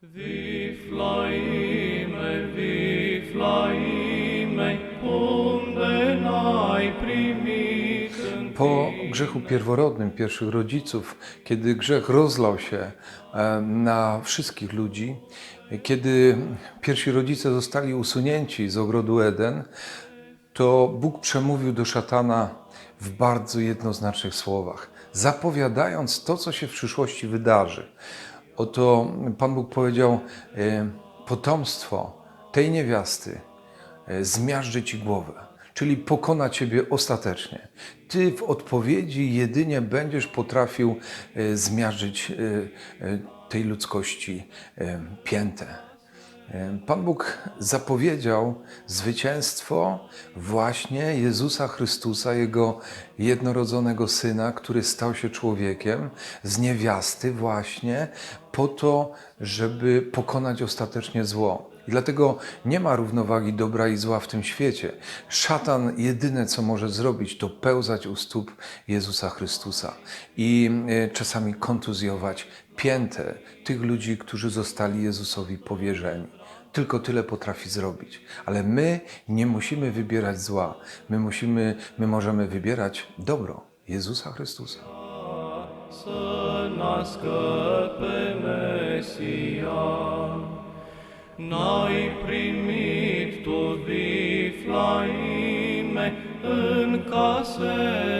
Viflaime, viflaime, unde n-ai primit în Po grzechu pierworodnym pierwszych rodziców, kiedy grzech rozlał się e, na wszystkich ludzi, kiedy pierwsi rodzice zostali usunięci z ogrodu Eden, to Bóg przemówił do szatana w bardzo jednoznacznych słowach, zapowiadając to, co się w przyszłości wydarzy. Oto Pan Bóg powiedział: e, Potomstwo tej niewiasty e, zmiażdży ci głowę, czyli pokona ciebie ostatecznie. Ty w odpowiedzi jedynie będziesz potrafił e, zmiażdżyć tej ludzkości piętę. E, Pan Bóg zapowiedział zwycięstwo właśnie Jezusa Chrystusa, Jego jednorodzonego Syna, który stał się człowiekiem z niewiasty właśnie po to, żeby pokonać ostatecznie zło. I dlatego nie ma równowagi dobra i zła w tym świecie. Szatan jedyne, co może zrobić, to pełzać u stóp Jezusa Chrystusa i e, czasami kontuzjować piętę tych ludzi, którzy zostali Jezusowi powierzeni. Tylko tyle potrafi zrobić. Ale my nie musimy wybierać zła. My, musimy, my możemy wybierać dobro Jezusa Chrystusa. N-ai primit tu viflaime în casele